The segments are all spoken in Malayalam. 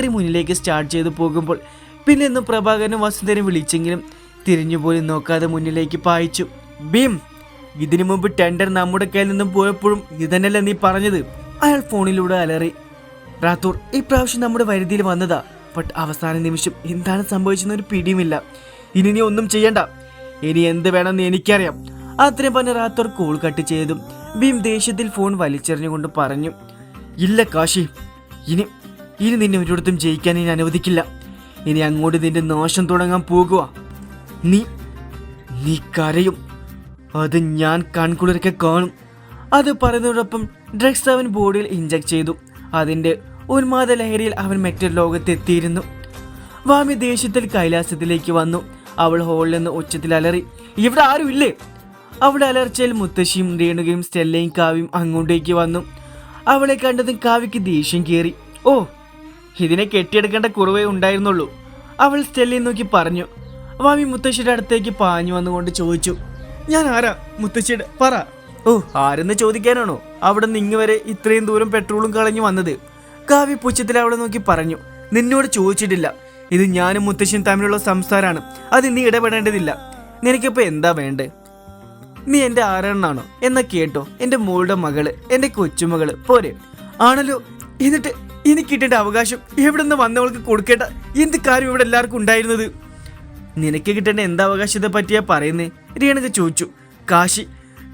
കയറി മുന്നിലേക്ക് സ്റ്റാർട്ട് ചെയ്തു പോകുമ്പോൾ പിന്നെ ഇന്ന് പ്രഭാകരനും വസുന്ധരയും വിളിച്ചെങ്കിലും തിരിഞ്ഞുപോലും നോക്കാതെ മുന്നിലേക്ക് പായിച്ചു. ഭീം ഇതിനു മുമ്പ് ടെൻഡർ നമ്മുടെ കയ്യിൽ നിന്നും പോയപ്പോഴും ഇതന്നല്ല നീ പറഞ്ഞത്? അയാൾ ഫോണിലൂടെ അലറി. റാത്തൂർ ഇപ്രാവശ്യം നമ്മുടെ വരുതിയിൽ വന്നതാ. ബട്ട് അവസാന നിമിഷം എന്താണ് സംഭവിച്ചെന്ന് ഒരു പിടിയുമില്ല. ഇനി നീ ഒന്നും ചെയ്യണ്ട. ഇനി എന്ത് വേണമെന്ന് എനിക്കറിയാം. അത്രയും പറഞ്ഞ റാത്തൂർ കോൾ കട്ട് ചെയ്തും ഭീം ദേഷ്യത്തിൽ ഫോൺ വലിച്ചെറിഞ്ഞുകൊണ്ട് പറഞ്ഞു ഇല്ല കാശി ഇനി ഇനി നിന്നെ ഒരിടത്തും ജയിക്കാൻ ഇനി അനുവദിക്കില്ല. ഇനി അങ്ങോട്ട് നിന്റെ നാശം തുടങ്ങാൻ പോകുക നീ നീ കരയും. അത് ഞാൻ കൺകുളിരൊക്കെ കാണും. അത് പറയുന്നതോടൊപ്പം ഡ്രഗ്സ് അവൻ ബോഡിയിൽ ഇഞ്ചക്ട് ചെയ്തു. അതിന്റെ ഉന്മാദ ലഹരിയിൽ അവൻ മറ്റൊരു ലോകത്തെത്തിയിരുന്നു. വാമി ദേഷ്യത്തിൽ കൈലാസത്തിലേക്ക് വന്നു. അവൾ ഹോളിൽ നിന്ന് ഉച്ചത്തിൽ അലറി ഇവിടെ ആരും ഇല്ലേ? അവിടെ അലർച്ചയിൽ മുത്തശ്ശിയും രേണുകയും സ്റ്റെല്ലയും കാവ്യം അങ്ങോട്ടേക്ക് വന്നു. അവളെ കണ്ടതും കാവ്യക്ക് ദേഷ്യം കയറി. ഓ ഇതിനെ കെട്ടിയെടുക്കേണ്ട കുറവേ ഉണ്ടായിരുന്നുള്ളൂ. അവൾ സ്റ്റെല്ലി നോക്കി പറഞ്ഞു. വാമി മുത്തശ്ശിയുടെ അടുത്തേക്ക് പാഞ്ഞു വന്നുകൊണ്ട് ചോദിച്ചു ഞാൻ ആരാ? മുത്തശ്ശിയുടെ പറ. ഓ ആരെന്ന് ചോദിക്കാനാണോ? അവിടെ നിന്ന് വരെ ഇത്രയും ദൂരം പെട്രോളും കളഞ്ഞു വന്നത്. കാവ്യ പുച്ഛത്തിൽ അവളെ നോക്കി പറഞ്ഞു നിന്നോട് ചോദിച്ചിട്ടില്ല. ഇത് ഞാനും മുത്തശ്ശിയും തമ്മിലുള്ള സംസാരമാണ്. അത് നീ ഇടപെടേണ്ടതില്ല. നിനക്കിപ്പോ എന്താ വേണ്ടേ? നീ എന്റെ ആരാണെന്നാണോ? എന്നാ കേട്ടോ. എന്റെ മോളുടെ മകൾ എന്റെ കൊച്ചുമകൾ. പോരെ. ആണല്ലോ? എന്നിട്ട് എനിക്ക് കിട്ടേണ്ട അവകാശം എവിടെ നിന്ന് വന്നവൾക്ക് കൊടുക്കേണ്ട എന്ത് കാര്യം ഇവിടെ എല്ലാവർക്കും ഉണ്ടായിരുന്നത്? നിനക്ക് കിട്ടേണ്ട എന്താ അവകാശത്തെ പറ്റിയാ പറയുന്നേ? രേണുക ചോദിച്ചു. കാശി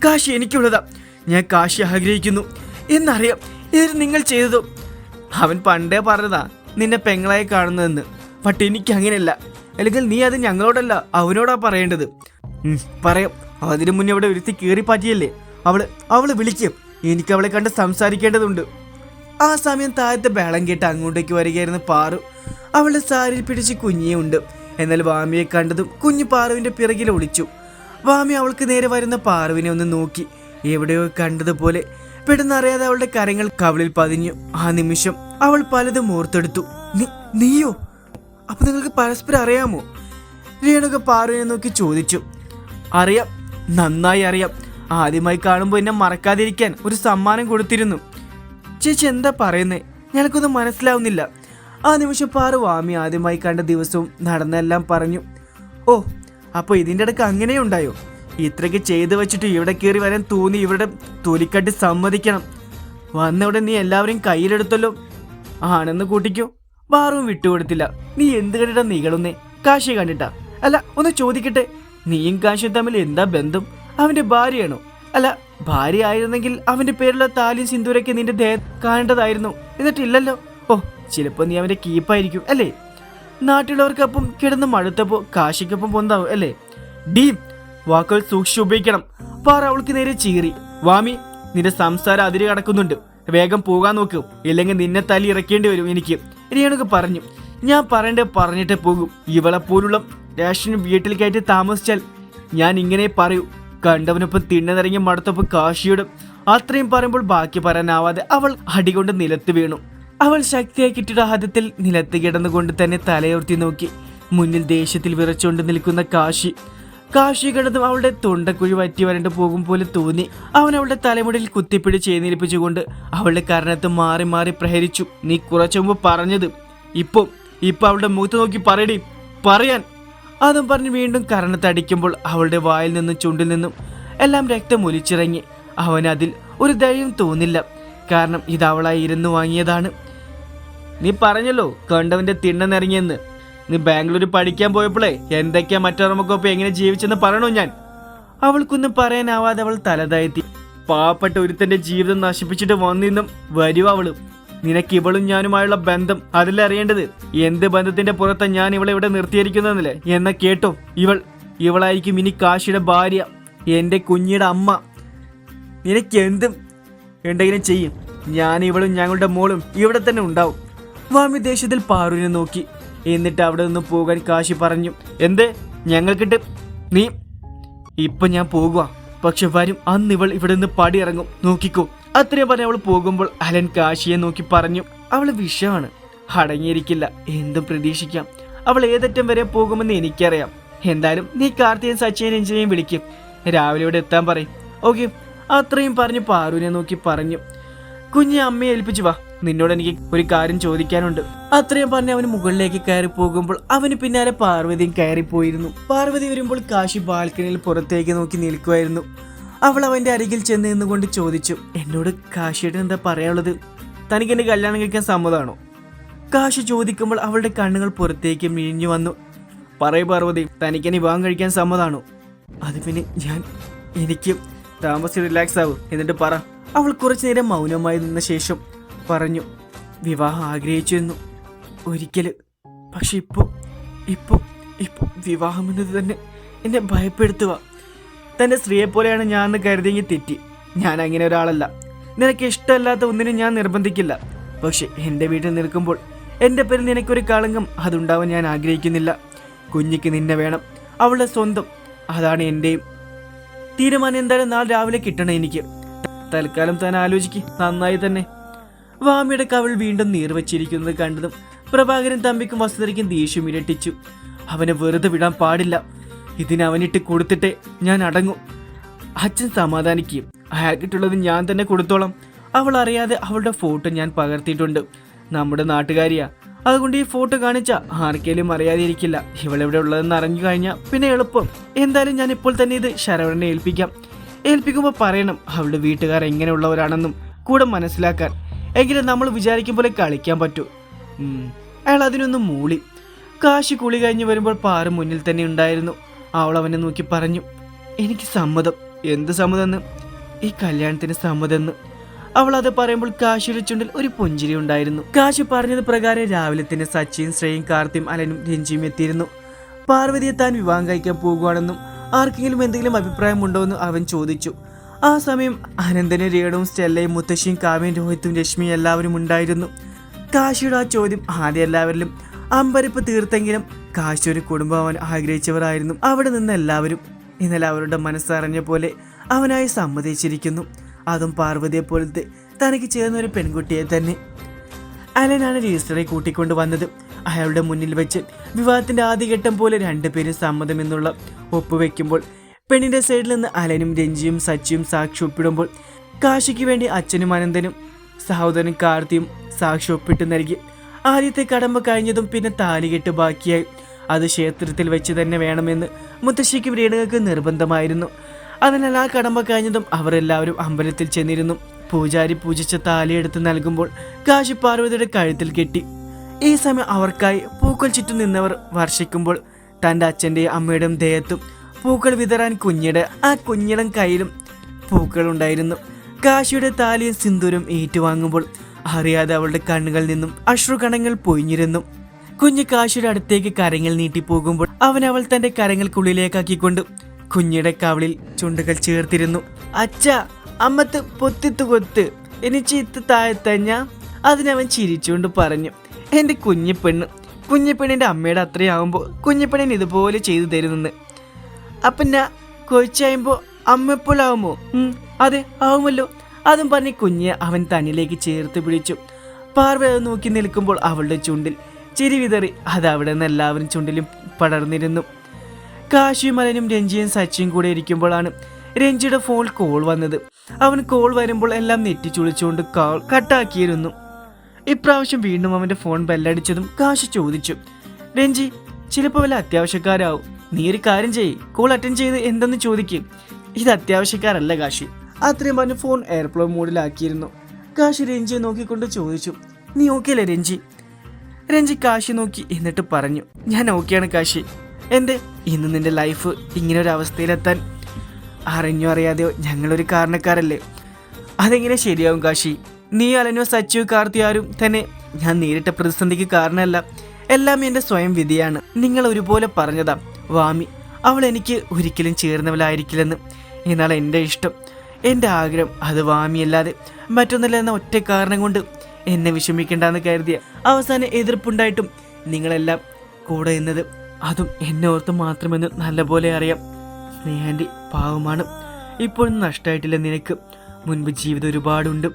കാശി എനിക്കുള്ളതാ. ഞാൻ കാശി ആഗ്രഹിക്കുന്നു. എന്നറിയാം ഇത് നിങ്ങൾ ചെയ്തതോ? അവൻ പണ്ടേ പറഞ്ഞതാ നിന്നെ പെങ്ങളായി കാണുന്നതെന്ന്. ബട്ട് എനിക്ക് അങ്ങനെയല്ല. അല്ലെങ്കിൽ നീ അത് ഞങ്ങളോടല്ല അവനോടാ പറയേണ്ടത്. പറയാം. അതിനു മുന്നേ അവിടെ ഒരുത്തി കീറി പറ്റിയല്ലേ അവൾ അവൾ വിളിക്കും. എനിക്ക് അവളെ കണ്ട് സംസാരിക്കേണ്ടതുണ്ട്. ആ സമയം താഴത്തെ ബേളം കേട്ട് അങ്ങോട്ടേക്ക് വരികയായിരുന്നു പാറു അവളുടെ സാരിയിൽ പിടിച്ച് കുഞ്ഞിയുണ്ട് എന്നാൽ വാമിയെ കണ്ടതും കുഞ്ഞു പാറുവിന്റെ പിറകിൽ ഒളിച്ചു. വാമി അവൾക്ക് നേരെ വരുന്ന പാറുവിനെ ഒന്ന് നോക്കി. എവിടെയോ കണ്ടതുപോലെ പെട്ടെന്നറിയാതെ അവളുടെ കരങ്ങൾ കവളിൽ പതിഞ്ഞു. ആ നിമിഷം അവൾ പലതും ഓർത്തെടുത്തു. നീയോ? അപ്പൊ നിങ്ങൾക്ക് പരസ്പരം അറിയാമോ? രേണുക പാറുവിനെ നോക്കി ചോദിച്ചു. അറിയാം. നന്നായി അറിയാം. ആദ്യമായി കാണുമ്പോൾ എന്നെ മറക്കാതിരിക്കാൻ ഒരു സമ്മാനം കൊടുത്തിരുന്നു. ചേച്ചി എന്താ പറയുന്നേ? ഞങ്ങൾക്കൊന്നും മനസ്സിലാവുന്നില്ല. ആ നിമിഷം പാറു വാമി ആദ്യമായി കണ്ട ദിവസവും നടന്നെല്ലാം പറഞ്ഞു. ഓ അപ്പോൾ ഇതിന്റെ ഇടയ്ക്ക് അങ്ങനെയുണ്ടായോ ഇത്രയ്ക്ക് ചെയ്തു വെച്ചിട്ട് ഇവിടെ കയറി വരാൻ തോന്നി ഇവരുടെ തൊലിക്കട്ടി സമ്മതിക്കണം. വന്ന വന്നവിടെ നീ എല്ലാവരെയും കയ്യിലെടുത്തല്ലോ. ആണെന്ന് കൂട്ടിക്കോ. ബാറും വിട്ടുകൊടുത്തില്ല. നീ എന്ത് കണ്ടിട്ടാ നീകളുന്നേ? കാശി കണ്ടിട്ടാ? അല്ല ഒന്ന് ചോദിക്കട്ടെ? നീയും കാശിയും തമ്മിൽ എന്താ ബന്ധം? അവന്റെ ഭാര്യയാണോ? അല്ല ഭാര്യ ആയിരുന്നെങ്കിൽ അവന്റെ പേരുള്ള താലിയും സിന്ദൂരൊക്കെ നിന്റെ ദേഹം കാണേണ്ടതായിരുന്നു. എന്നിട്ടില്ലല്ലോ. ഓ ചിലപ്പോൾ നീ അവന്റെ കീപ്പായിരിക്കും അല്ലേ? നാട്ടിലുള്ളവർക്കൊപ്പം കിടന്ന് മഴത്തപ്പോ കാശിക്കൊപ്പം പൊന്താവും അല്ലേ? ഡീ വാക്കുകൾ സൂക്ഷിച്ചു ഉപയോഗിക്കണം. പാറ അവൾക്ക് നേരെ ചീറി. വാമി നിന്റെ സംസാരം അതിര് കടക്കുന്നുണ്ട്. വേഗം പോകാൻ നോക്കൂ. ഇല്ലെങ്കിൽ നിന്നെ തലി ഇറക്കേണ്ടി വരും എനിക്ക്. രേണുക പറഞ്ഞു. ഞാൻ പറയണ്ടേ പറഞ്ഞിട്ടേ പോകും. ഇവളെ പോലുള്ള റേഷനും വീട്ടിൽ കയറ്റി താമസിച്ചാൽ ഞാൻ ഇങ്ങനെ പറയൂ. കണ്ടവനൊപ്പം തിണ്ണനിറങ്ങി മടുത്തപ്പോൾ കാശിയുടെ അത്രയും പറയുമ്പോൾ ബാക്കി പറയാനാവാതെ അവൾ അടികൊണ്ട് നിലത്ത് വീണു. അവൾ ശക്തിയായി ആദ്യത്തിൽ നിലത്ത് കിടന്നുകൊണ്ട് തന്നെ തലയുർത്തി നോക്കി. മുന്നിൽ ദേഷ്യത്തിൽ വിറച്ചുകൊണ്ട് നിൽക്കുന്ന കാശി. കാശി കണ്ടതും അവളുടെ തൊണ്ടക്കുഴി വറ്റി വരണ്ട് പോകും പോലെ തോന്നി. അവൻ അവളുടെ തലമുടിയിൽ കുത്തിപ്പിടി എഴുന്നേൽപ്പിച്ചുകൊണ്ട് അവളുടെ കരണത്ത് മാറി മാറി പ്രഹരിച്ചു. നീ കുറച്ചു മുമ്പ് പറഞ്ഞത്. ഇപ്പം ഇപ്പൊ അവളുടെ മുഖത്ത് നോക്കി പറയടി. പറയാൻ അതും പറഞ്ഞ് വീണ്ടും കരണത്തടിക്കുമ്പോൾ അവളുടെ വായിൽ നിന്നും ചുണ്ടിൽ നിന്നും എല്ലാം രക്തം ഒലിച്ചിറങ്ങി. അവനതിൽ ഒരു ധൈര്യം തോന്നില്ല. കാരണം ഇത് അവളായി ഇരുന്ന് വാങ്ങിയതാണ്. നീ പറഞ്ഞല്ലോ കണ്ടവന്റെ തിണ്ണെന്നിറങ്ങിയെന്ന് നീ ബാംഗ്ലൂർ പഠിക്കാൻ പോയപ്പോഴേ എന്തൊക്കെയാ മറ്റോർമ്മക്കൊപ്പം എങ്ങനെ ജീവിച്ചെന്ന് പറയണോ ഞാൻ? അവൾക്കൊന്നും പറയാനാവാതെ അവൾ തലതായെത്തി പാവപ്പെട്ട ഒരുത്തന്റെ ജീവിതം നശിപ്പിച്ചിട്ട് വന്നിന്നും വരുവ നിനക്ക് ഇവളും ഞാനുമായുള്ള ബന്ധം അതിലറിയേണ്ടത് എന്ത് ബന്ധത്തിന്റെ പുറത്ത് ഞാൻ ഇവളെ ഇവിടെ നിർത്തിയിരിക്കുന്നതല്ലേ എന്ന കേട്ടോ ഇവൾ. ഇവളായിരിക്കും ഇനി കാശിയുടെ ഭാര്യ എന്റെ കുഞ്ഞിയുടെ അമ്മ. നിനക്ക് എന്തും എന്തെങ്കിലും ചെയ്യും. ഞാൻ ഇവളും ഞങ്ങളുടെ മോളും ഇവിടെ തന്നെ ഉണ്ടാവും. വാമി ദേശത്തിൽ പാറുവിനെ നോക്കി. എന്നിട്ട് അവിടെ നിന്ന് പോകാൻ കാശി പറഞ്ഞു എന്തേ? ഞങ്ങൾക്കിട്ട് നീ? ഇപ്പൊ ഞാൻ പോകുക പക്ഷെ വരും അന്ന് ഇവൾ ഇവിടെ നിന്ന് പടി ഇറങ്ങും നോക്കിക്കോ. അത്രയും പറഞ്ഞ് അവൾ പോകുമ്പോൾ അലൻ കാശിയെ നോക്കി പറഞ്ഞു അവൾ വിഷമാണ് അടങ്ങിയിരിക്കില്ല. എന്തും പ്രതീക്ഷിക്കാം. അവൾ ഏതറ്റം വരെ പോകുമെന്ന് എനിക്കറിയാം. എന്തായാലും നീ കാർത്തിയും സച്ചിൻ എഞ്ചിനെയും വിളിക്കും. രാവിലെ ഇവിടെ എത്താൻ പറയും. ഓക്കെ. അത്രയും പറഞ്ഞ് പാറുവിനെ നോക്കി പറഞ്ഞു കുഞ്ഞെ അമ്മയെ ഏൽപ്പിച്ചു വാ. നിന്നോട് എനിക്ക് ഒരു കാര്യം ചോദിക്കാനുണ്ട്. അത്രയും പറഞ്ഞ് അവന് മുകളിലേക്ക് കയറി പോകുമ്പോൾ അവന് പിന്നാലെ പാർവതിയും കയറിപ്പോയിരുന്നു. പാർവതി വരുമ്പോൾ കാശി ബാൽക്കണിയിൽ പുറത്തേക്ക് നോക്കി നിൽക്കുമായിരുന്നു അവൾ അവന്റെ അരികിൽ ചെന്ന് നിന്നുകൊണ്ട് ചോദിച്ചു എന്നോട് കാശിയുടെ എന്താ പറയാനുള്ളത്? തനിക്ക് എന്റെ കല്യാണം കഴിക്കാൻ സമ്മതമാണോ കാശി ചോദിക്കുമ്പോൾ അവളുടെ കണ്ണുകൾ പുറത്തേക്ക് മിഴിഞ്ഞു വന്നു. പറയൂ പാർവതി തനിക്ക് എന്നെ വിവാഹം കഴിക്കാൻ സമ്മതമാണോ അത് പിന്നെ ഞാൻ എനിക്ക് താമസിച്ച് റിലാക്സ് ആവും. എന്നിട്ട് പറ. അവൾ കുറച്ചു നേരം മൗനമായി നിന്ന ശേഷം പറഞ്ഞു വിവാഹം ആഗ്രഹിച്ചിരുന്നു ഒരിക്കൽ. പക്ഷെ ഇപ്പോ ഇപ്പോ ഇപ്പോ വിവാഹം എന്നത് തന്നെ എന്നെ ഭയപ്പെടുത്തുക തന്റെ സ്ത്രീയെ പോലെയാണ് ഞാൻ എന്ന് കരുതിയെങ്കിൽ തെറ്റി. ഞാൻ അങ്ങനെ ഒരാളല്ല. നിനക്ക് ഇഷ്ടമല്ലാത്ത ഒന്നിനും ഞാൻ നിർബന്ധിക്കില്ല. പക്ഷെ എന്റെ വീട്ടിൽ നിൽക്കുമ്പോൾ എന്റെ പേരിൽ നിനക്കൊരു കളങ്കം അതുണ്ടാവാൻ ഞാൻ ആഗ്രഹിക്കുന്നില്ല. കുഞ്ഞിക്ക് നിന്നെ വേണം അവളുടെ സ്വന്തം. അതാണ് എന്റെയും തീരുമാനം. എന്തായാലും നാളെ രാവിലെ കിട്ടണം എനിക്ക്. തൽക്കാലം താൻ ആലോചിക്ക് നന്നായി തന്നെ. വാമിയുടെ കവൾ വീണ്ടും നീർവച്ചിരിക്കുന്നത് കണ്ടതും പ്രഭാകരൻ തമ്പിക്കും വസുധരയ്ക്കും ദേഷ്യം ഇരട്ടിച്ചു. അവനെ വെറുതെ വിടാൻ പാടില്ല. ഇതിന് അവനിട്ട് കൊടുത്തിട്ടേ ഞാൻ അടങ്ങും. അച്ഛൻ സമാധാനിക്കുകയും അയാൾക്കിട്ടുള്ളത് ഞാൻ തന്നെ കൊടുത്തോളാം. അവൾ അറിയാതെ അവളുടെ ഫോട്ടോ ഞാൻ പകർത്തിയിട്ടുണ്ട്. നമ്മുടെ നാട്ടുകാരിയാ. അതുകൊണ്ട് ഈ ഫോട്ടോ കാണിച്ച ആർക്കേലും അറിയാതെ ഇരിക്കില്ല ഇവളെവിടെ ഉള്ളതെന്ന് അറിഞ്ഞു കഴിഞ്ഞാൽ പിന്നെ എളുപ്പം. എന്തായാലും ഞാൻ ഇപ്പോൾ തന്നെ ഇത് ശരവണനെ ഏൽപ്പിക്കാം. ഏൽപ്പിക്കുമ്പോൾ പറയണം അവളുടെ വീട്ടുകാർ എങ്ങനെയുള്ളവരാണെന്നും കൂടെ മനസ്സിലാക്കാൻ. എങ്കിലും നമ്മൾ വിചാരിക്കും പോലെ കളിക്കാൻ പറ്റൂ. അയാൾ അതിനൊന്നും മൂളി. കാശി കുളി കഴിഞ്ഞ് വരുമ്പോൾ പാറ മുന്നിൽ തന്നെ ഉണ്ടായിരുന്നു. അവൾ അവനെ നോക്കി പറഞ്ഞു എനിക്ക് സമ്മതം. എന്ത് സമ്മതമെന്ന് ഈ കല്യാണത്തിന് സമ്മതമെന്ന് അവൾ അത് പറയുമ്പോൾ കാശിയുടെ ചുണ്ടിൽ ഒരു പുഞ്ചിരി ഉണ്ടായിരുന്നു. കാശി പറഞ്ഞത് പ്രകാരം രാവിലെ തന്നെ സച്ചിൻ ശ്രേയും കാർത്തിയും അലനും രഞ്ജിയും എത്തിയിരുന്നു. പാർവതിയെ താൻ വിവാഹം കഴിക്കാൻ പോകുകയാണെന്നും ആർക്കെങ്കിലും എന്തെങ്കിലും അഭിപ്രായം ഉണ്ടോ എന്ന് അവൻ ചോദിച്ചു. ആ സമയം അനന്തനും രേണുവും സ്റ്റെല്ലയും മുത്തശ്ശിയും കാവ്യം രോഹിത്തും രശ്മിയും എല്ലാവരും ഉണ്ടായിരുന്നു. കാശിയുടെ ആ ചോദ്യം ആദ്യം എല്ലാവരിലും അമ്പരിപ്പ് തീർത്തെങ്കിലും കാശി ഒരു കുടുംബം ആഗ്രഹിച്ചവരായിരുന്നു. അവിടെ നിന്ന് എല്ലാവരും എന്നാൽ അവരുടെ മനസ്സറിഞ്ഞ പോലെ അവനായി സമ്മതിച്ചിരിക്കുന്നു. അതും പാർവതിയെ പോലത്തെ തനിക്ക് ചേർന്ന ഒരു പെൺകുട്ടിയെ തന്നെ. അലനാണ് രജിസ്റ്ററെ കൂട്ടിക്കൊണ്ട് വന്നത്. അയാളുടെ മുന്നിൽ വെച്ച് വിവാഹത്തിന്റെ ആദ്യഘട്ടം പോലെ രണ്ടുപേരും സമ്മതമെന്നുള്ള ഒപ്പുവെക്കുമ്പോൾ പെണ്ണിന്റെ സൈഡിൽ നിന്ന് അലനും രഞ്ജിയും സച്ചിയും സാക്ഷി ഒപ്പിടുമ്പോൾ കാശിക്ക് വേണ്ടി അച്ഛനും അനന്തനും സഹോദരൻ കാർത്തിയും സാക്ഷി ഒപ്പിട്ട് നൽകി. ആദ്യത്തെ കടമ്പ കഴിഞ്ഞതും പിന്നെ താലികെട്ട് ബാക്കിയായി. അത് ക്ഷേത്രത്തിൽ വെച്ച് തന്നെ വേണമെന്ന് മുത്തശ്ശിക്കും രേണുകൾക്ക് നിർബന്ധമായിരുന്നു. അതിനാൽ ആ കടമ്പ കഴിഞ്ഞതും അവരെല്ലാവരും അമ്പലത്തിൽ ചെന്നിരുന്നു. പൂജാരി പൂജിച്ച താലിയെടുത്ത് നൽകുമ്പോൾ കാശി പാർവതിയുടെ കഴുത്തിൽ കെട്ടി. ഈ സമയം അവർക്കായി പൂക്കൾ ചുറ്റും നിന്നവർ വർഷിക്കുമ്പോൾ തന്റെ അച്ഛന്റെയും അമ്മയുടെയും ദേഹത്തും പൂക്കൾ വിതറാൻ കുഞ്ഞിടെ ആ കുഞ്ഞിടം കയ്യിലും പൂക്കൾ ഉണ്ടായിരുന്നു. കാശിയുടെ താലിയും സിന്ദൂരും ഏറ്റുവാങ്ങുമ്പോൾ അറിയാതെ അവളുടെ കണ്ണുകളിൽ നിന്നും അശ്രുകണങ്ങൾ പൊയിഞ്ഞിരുന്നു കുഞ്ഞ് കാശിയുടെ അടുത്തേക്ക് കരങ്ങൾ നീട്ടിപ്പോകുമ്പോൾ അവൻ അവൾ തന്റെ കരങ്ങൾക്കുള്ളിലേക്കാക്കിക്കൊണ്ട് കുഞ്ഞിയുടെ കവളിൽ ചുണ്ടുകൾ ചേർത്തിരുന്നു. അച്ഛ അമ്മത്ത് പൊത്തിത്തു കൊത്ത് എനിക്ക് ഇത്ത് താഴത്തഞ്ഞ അതിനവൻ ചിരിച്ചുകൊണ്ട് പറഞ്ഞു. എന്റെ കുഞ്ഞിപ്പെണ്ണ് കുഞ്ഞിപ്പെണ്ണിന്റെ അമ്മയുടെ അത്രയാവുമ്പോൾ കുഞ്ഞിപ്പെണ്ണിന് ഇതുപോലെ ചെയ്തു തരുന്നെന്ന്. അപ്പം ഞാൻ ഉം, അതെ ആവുമല്ലോ. അതും പറഞ്ഞ് കുഞ്ഞെ അവൻ തന്നിലേക്ക് ചേർത്ത് പിടിച്ചു. പാർവ നോക്കി നിൽക്കുമ്പോൾ അവളുടെ ചുണ്ടിൽ ചിരി വിതറി. അത് അവിടെ നിന്ന് എല്ലാവരും ചുണ്ടിലും പടർന്നിരുന്നു. കാശിമലനും മലനും രഞ്ജിയും സച്ചിയും കൂടെ ഇരിക്കുമ്പോഴാണ് രഞ്ജിയുടെ ഫോൺ കോൾ വന്നത്. അവൻ കോൾ വരുമ്പോൾ എല്ലാം നെറ്റി നെറ്റിച്ചുളിച്ചുകൊണ്ട് കോൾ കട്ടാക്കിയിരുന്നു. ഇപ്രാവശ്യം വീണ്ടും അവന്റെ ഫോൺ ബെല്ലടിച്ചതും കാശി ചോദിച്ചു. രഞ്ജി ചിലപ്പോൾ വല്ല അത്യാവശ്യക്കാരാവും. നീ ഒരു കാര്യം ചെയ്യ്. കോൾ അറ്റൻഡ് ചെയ്ത് എന്തെന്ന് ചോദിക്കും. ഇത് അത്യാവശ്യക്കാരല്ല കാശി. അത്രയും പറഞ്ഞ് ഫോൺ എയർപ്ലോ മോഡിലാക്കിയിരുന്നു. കാശി രഞ്ജിയെ നോക്കിക്കൊണ്ട് ചോദിച്ചു. നീ ഓക്കെ അല്ലേ രഞ്ജി? രഞ്ജി കാശി നോക്കി എന്നിട്ട് പറഞ്ഞു ഞാൻ ഓക്കെയാണ് കാശി. എന്റെ ഇന്ന് നിന്റെ ലൈഫ് ഇങ്ങനെ ഒരു അവസ്ഥയിലെത്താൻ അറിഞ്ഞോ അറിയാതെയോ ഞങ്ങളൊരു കാരണക്കാരല്ലേ? അതെങ്ങനെ ശരിയാവും കാശി? നീ അലനോ സച്ചു കാർത്തി ആരും തന്നെ ഞാൻ നേരിട്ട പ്രതിസന്ധിക്ക് കാരണമല്ല. എല്ലാം എന്റെ സ്വയം വിധിയാണ്. നിങ്ങൾ ഒരുപോലെ പറഞ്ഞതാ വാമി. അവൾ എനിക്ക് ഒരിക്കലും ചേർന്നവളായിരിക്കില്ലെന്ന്. എന്നാൽ എന്റെ ഇഷ്ടം. എന്റെ ആഗ്രഹം അത് വാമിയല്ലാതെ മറ്റൊന്നല്ല എന്ന ഒറ്റ കാരണം കൊണ്ട് എന്നെ വിഷമിക്കേണ്ടെന്ന് കരുതിയ അവസാന എതിർപ്പുണ്ടായിട്ടും നിങ്ങളെല്ലാം കൂടെ എന്നത് അതും എന്നെ ഓർത്ത് മാത്രമെന്ന് നല്ലപോലെ അറിയാം. സ്നേഹാന്റെ പാവമാണ്. ഇപ്പോഴും നഷ്ടമായിട്ടില്ല നിനക്ക്. മുൻപ് ജീവിതം ഒരുപാടുണ്ട്.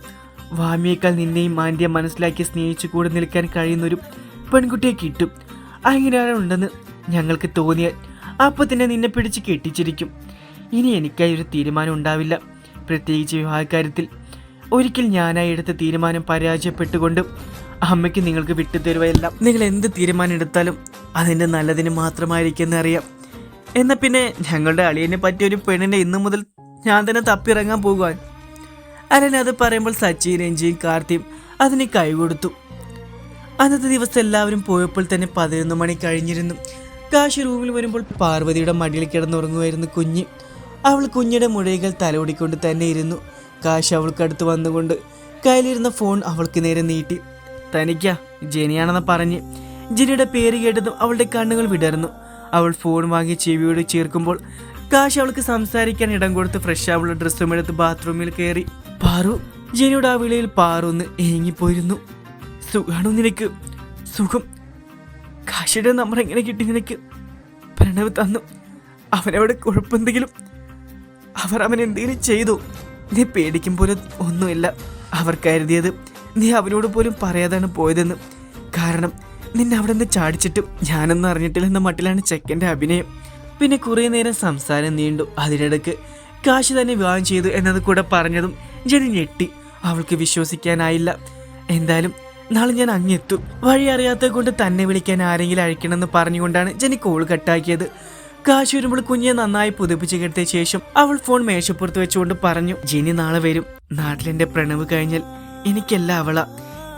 വാമിയേക്കാൾ നിന്നെയും മാന്തിയെ മനസ്സിലാക്കി സ്നേഹിച്ചു കൂടെ നിൽക്കാൻ കഴിയുന്ന ഒരു പെൺകുട്ടിയെ കിട്ടും. അങ്ങനെ ആരുണ്ടെന്ന് ഞങ്ങൾക്ക് തോന്നിയാൽ അപ്പോൾ തന്നെ നിന്നെ പിടിച്ച് കെട്ടിച്ചിരിക്കും. ഇനി എനിക്കായി ഒരു തീരുമാനം ഉണ്ടാവില്ല. പ്രത്യേകിച്ച് വിവാഹകാര്യത്തിൽ ഒരിക്കൽ ഞാനായി എടുത്ത തീരുമാനം പരാജയപ്പെട്ടുകൊണ്ടും അമ്മയ്ക്ക് നിങ്ങൾക്ക് വിട്ടുതരുവയെല്ലാം നിങ്ങൾ എന്ത് തീരുമാനം എടുത്താലും അതിന്റെ നല്ലതിന് മാത്രമായിരിക്കുമെന്ന് അറിയാം എന്നാൽ പിന്നെ ഞങ്ങളുടെ അളിയനെ പറ്റിയ ഒരു പെണ്ണിനെ ഇന്നു മുതൽ ഞാൻ തന്നെ തപ്പിറങ്ങാൻ പോകുവാൻ. അല്ലെങ്കിൽ അത് പറയുമ്പോൾ സച്ചിൻ രഞ്ജിയും കാർത്തിയും അതിന് കൈകൊടുത്തു അന്നത്തെ ദിവസം എല്ലാവരും പോയപ്പോൾ തന്നെ പതിനൊന്ന് മണി കഴിഞ്ഞിരുന്നു. കാശ് റൂമിൽ വരുമ്പോൾ പാർവതിയുടെ മടിയിൽ കിടന്നുറങ്ങുമായിരുന്നു കുഞ്ഞ്. അവൾ കുഞ്ഞിയുടെ മുഴകൾ തലോടിക്കൊണ്ട് തന്നെ ഇരുന്നു. കാശ് അവൾക്കടുത്ത് വന്നുകൊണ്ട് കയ്യിലിരുന്ന ഫോൺ അവൾക്ക് നേരെ നീട്ടി. തനിക്കാ ജനിയാണെന്ന് പറഞ്ഞ് ജനിയുടെ പേര് കേട്ടതും അവളുടെ കണ്ണുകൾ വിടർന്നു. അവൾ ഫോൺ വാങ്ങി ചെവിയോട് ചേർക്കുമ്പോൾ കാശ് അവൾക്ക് സംസാരിക്കാൻ ഇടം കൊടുത്ത് ഫ്രഷ് അവളുടെ ഡ്രസ്സും എടുത്ത് ബാത്റൂമിൽ കയറി. പാറു ജനിയുടെ ആ വിളയിൽ പാറുന്ന് ഏങ്ങിപ്പോയിരുന്നു. സുഖാണോ നിനക്ക്? സുഖം. കാശിയുടെ നമ്പർ എങ്ങനെ കിട്ടി നിനക്ക്? പ്രണവ് തന്നു. അവനവിടെ കുഴപ്പമെന്തെങ്കിലും? അവർ അവൻ എന്തെങ്കിലും ചെയ്തു. നീ പേടിക്കും പോലും ഒന്നുമില്ല. അവർ കരുതിയത് നീ അവനോട് പോലും പറയാതാണ് പോയതെന്ന്. കാരണം നിന്നെ അവിടെ നിന്ന് ചാടിച്ചിട്ടും ഞാനൊന്നും അറിഞ്ഞിട്ടില്ലെന്ന മട്ടിലാണ് ചെക്കന്റെ അഭിനയം. പിന്നെ കുറേ നേരം സംസാരം നീണ്ടു. അതിനിടയ്ക്ക് കാശ് തന്നെ വിവാഹം ചെയ്തു എന്നത് കൂടെ പറഞ്ഞതും ജനി ഞെട്ടി. അവൾക്ക് വിശ്വസിക്കാനായില്ല. എന്തായാലും നാളെ ഞാൻ അങ്ങെത്തും. വഴി അറിയാത്തത് കൊണ്ട് തന്നെ വിളിക്കാൻ ആരെങ്കിലും അയക്കണമെന്ന് പറഞ്ഞുകൊണ്ടാണ് ജനി കോൾ കട്ടാക്കിയത്. കാശ് വരുമ്പോൾ കുഞ്ഞെ നന്നായി പുതുപ്പിച്ച് കിടത്തിയ ശേഷം അവൾ ഫോൺ മേശപ്പുറത്ത് വെച്ചുകൊണ്ട് പറഞ്ഞു ജിനി നാളെ വരും. നാട്ടിലെന്റെ പ്രണവ് കഴിഞ്ഞാൽ എനിക്കല്ല അവള.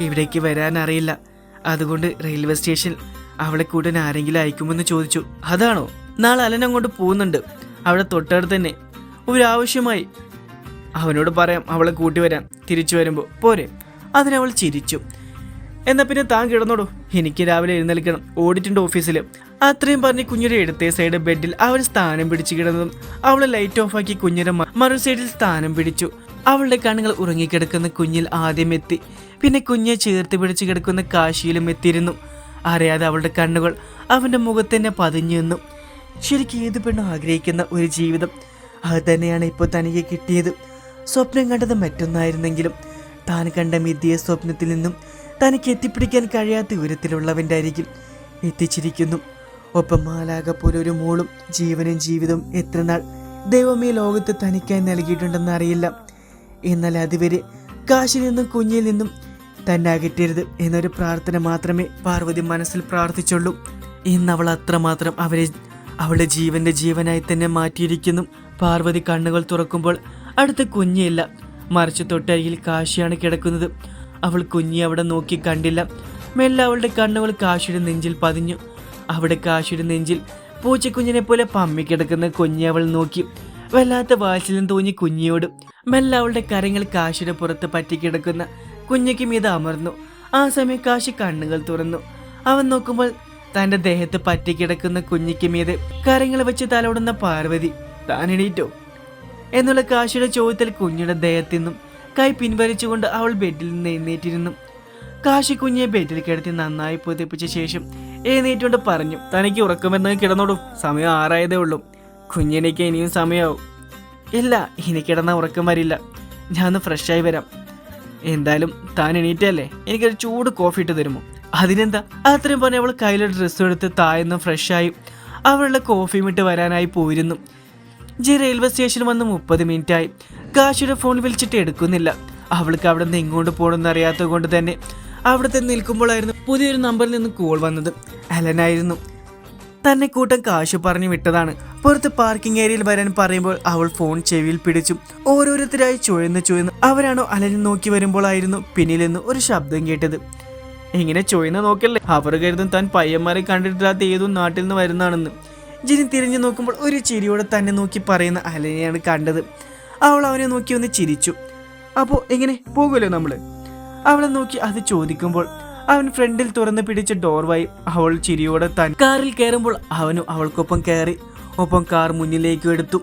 ഇവിടേക്ക് വരാനറിയില്ല അതുകൊണ്ട് റെയിൽവേ സ്റ്റേഷൻ അവളെ കൂടെ ആരെങ്കിലും അയക്കുമെന്ന് ചോദിച്ചു. അതാണോ? നാളെ അലൻ അങ്ങോട്ട് പോകുന്നുണ്ട്. അവിടെ തൊട്ടടുത്ത് തന്നെ. ഒരാവശ്യമായി അവനോട് പറയാം അവളെ കൂട്ടി വരാൻ തിരിച്ചു വരുമ്പോൾ പോരെ. അതിനവൾ ചിരിച്ചു. എന്നാൽ പിന്നെ താൻ കിടന്നോടൂ. എനിക്ക് രാവിലെ എഴുന്നേൽക്കണം. ഓഡിറ്റിന്റെ ഓഫീസിൽ അത്രയും പറഞ്ഞ് കുഞ്ഞിരെ എടുത്തേ സൈഡ് ബെഡിൽ അവൻ സ്ഥാനം പിടിച്ചു കിടന്നതും അവളെ ലൈറ്റ് ഓഫ് ആക്കി കുഞ്ഞിരെ മറു സൈഡിൽ സ്ഥാനം പിടിച്ചു. അവളുടെ കണ്ണുകൾ ഉറങ്ങിക്കിടക്കുന്ന കുഞ്ഞിൽ ആദ്യം എത്തി. പിന്നെ കുഞ്ഞെ ചേർത്ത് പിടിച്ചു കിടക്കുന്ന കാശിയിലും എത്തിയിരുന്നു. അറിയാതെ അവളുടെ കണ്ണുകൾ അവന്റെ മുഖത്ത് തന്നെ പതിഞ്ഞു നിന്നു. ശരിക്കും ഏത് പെണ്ണും ആഗ്രഹിക്കുന്ന ഒരു ജീവിതം. അത് തന്നെയാണ് ഇപ്പോൾ തനിക്ക് കിട്ടിയത്. സ്വപ്നം കണ്ടത് മറ്റൊന്നായിരുന്നെങ്കിലും താൻ കണ്ട മിഥ്യ സ്വപ്നത്തിൽ നിന്നും തനിക്ക് എത്തിപ്പിടിക്കാൻ കഴിയാത്ത ഉയരത്തിലുള്ളവന്റെ അരികിൽ എത്തിച്ചിരിക്കുന്നു. ഒപ്പം മാലാക പോലെ ഒരു മോളും ജീവനും ജീവിതവും എത്ര നാൾ ദൈവം ഈ ലോകത്ത് തനിക്കായി നൽകിയിട്ടുണ്ടെന്ന് അറിയില്ല. എന്നാൽ അതുവരെ കാശിൽ നിന്നും കുഞ്ഞിൽ നിന്നും തന്നെ അകറ്റരുത് എന്നൊരു പ്രാർത്ഥന മാത്രമേ പാർവതി മനസ്സിൽ പ്രാർത്ഥിച്ചുള്ളൂ. ഇന്ന് അവൾ അത്രമാത്രം അവരെ അവളുടെ ജീവന്റെ ജീവനായി തന്നെ മാറ്റിയിരിക്കുന്നു. പാർവതി കണ്ണുകൾ തുറക്കുമ്പോൾ അടുത്ത കുഞ്ഞില്ല. മറിച്ച് തൊട്ടരികിൽ കാശിയാണ് കിടക്കുന്നത്. അവൾ കുഞ്ഞി അവിടെ നോക്കി കണ്ടില്ല. മെല്ലെ അവളുടെ കണ്ണുകൾ കാശിയുടെ നെഞ്ചിൽ പതിഞ്ഞു. അവിടെ കാശിയുടെ നെഞ്ചിൽ പൂച്ചക്കുഞ്ഞിനെ പോലെ പമ്മി കിടക്കുന്ന കുഞ്ഞി അവൾ നോക്കി. വല്ലാത്ത വാശിലും തോന്നി കുഞ്ഞിയോട്. മെല്ലെ അവളുടെ കരങ്ങൾ കാശിയുടെ പുറത്ത് പറ്റിക്കിടക്കുന്ന കുഞ്ഞയ്ക്ക് മീത അമർന്നു. ആ സമയം കാശി കണ്ണുകൾ തുറന്നു. അവൻ നോക്കുമ്പോൾ തന്റെ ദേഹത്ത് പറ്റിക്കിടക്കുന്ന കുഞ്ഞിക്ക് മീതെ കരങ്ങൾ വെച്ച് തലോടുന്ന പാർവതി താൻ എണീറ്റോ? എന്നുള്ള കാശിയുടെ ചോദ്യത്തിൽ കുഞ്ഞിയുടെ ദേഹത്തു നിന്നും കൈ പിൻവലിച്ചുകൊണ്ട് അവൾ ബെഡിൽ നിന്ന് എഴുന്നേറ്റിരുന്നു. കാശി കുഞ്ഞിയെ ബെഡിൽ കിടത്തി നന്നായി പൊതിപ്പിച്ച ശേഷം എഴുന്നേറ്റുകൊണ്ട് പറഞ്ഞു തനിക്ക് ഉറക്കമെന്ന് കിടന്നോടും സമയം ആറായതേ ഉള്ളൂ. കുഞ്ഞിനേക്ക് ഇനിയും സമയമാവും ഇല്ല ഇനി കിടന്ന ഉറക്കം വരില്ല. ഞാൻ ഒന്ന് ഫ്രഷായി വരാം. എന്തായാലും താൻ എണീറ്റല്ലേ? എനിക്കൊരു ചൂട് കോഫി ഇട്ട് തരുമോ? അതിനെന്താ? അത്രയും പറഞ്ഞ് അവൾ കയ്യിലെ ഡ്രസ്സ് എടുത്ത് താഴ്ന്ന് ഫ്രഷായി അവളുടെ കോഫിയും ഇട്ട് വരാനായി പോയിരുന്നു. ജി റെയിൽവേ സ്റ്റേഷനിൽ വന്ന് മുപ്പത് മിനിറ്റായി കാശിയുടെ ഫോൺ വിളിച്ചിട്ട് എടുക്കുന്നില്ല. അവൾക്ക് അവിടെ നിന്ന് ഇങ്ങോട്ട് പോകണമെന്ന് അറിയാത്തത് കൊണ്ട് തന്നെ അവിടെ നിൽക്കുമ്പോഴായിരുന്നു പുതിയൊരു നമ്പറിൽ നിന്ന് കോൾ വന്നത്. അലനായിരുന്നു തന്നെ കൂട്ടം കാശു പറഞ്ഞു വിട്ടതാണ്. പുറത്ത് പാർക്കിംഗ് ഏരിയയിൽ വരാൻ പറയുമ്പോൾ അവൾ ഫോൺ ചെവിയിൽ പിടിച്ചു. ഓരോരുത്തരായി ചുഴന്ന് ചുഴന്ന് അവരാണോ അലനെ നോക്കി വരുമ്പോഴായിരുന്നു പിന്നിൽ നിന്ന് ഒരു ശബ്ദം കേട്ടത്. ഇങ്ങനെ ചൊയ്യുന്ന നോക്കല്ലേ? അവർ കരുതും താൻ പയ്യന്മാരെ കണ്ടിട്ടില്ലാത്ത ഏതോ നാട്ടിൽ നിന്ന് വരുന്നതാണെന്ന്. ജിനി തിരിഞ്ഞു നോക്കുമ്പോൾ ഒരു ചിരിയോടെ തന്നെ നോക്കി പറയുന്ന അലനെയാണ് കണ്ടത്. അവൾ അവനെ നോക്കി ഒന്ന് ചിരിച്ചു. അപ്പോൾ എങ്ങനെ? പോകുമല്ലോ നമ്മൾ? അവളെ നോക്കി അത് ചോദിക്കുമ്പോൾ അവൻ ഫ്രണ്ടിൽ തുറന്ന് പിടിച്ച ഡോർ വായി അവൾ ചിരിയോടെ താൻ കാറിൽ കയറുമ്പോൾ അവനും അവൾക്കൊപ്പം കയറി. ഒപ്പം കാർ മുന്നിലേക്ക് എടുത്തു.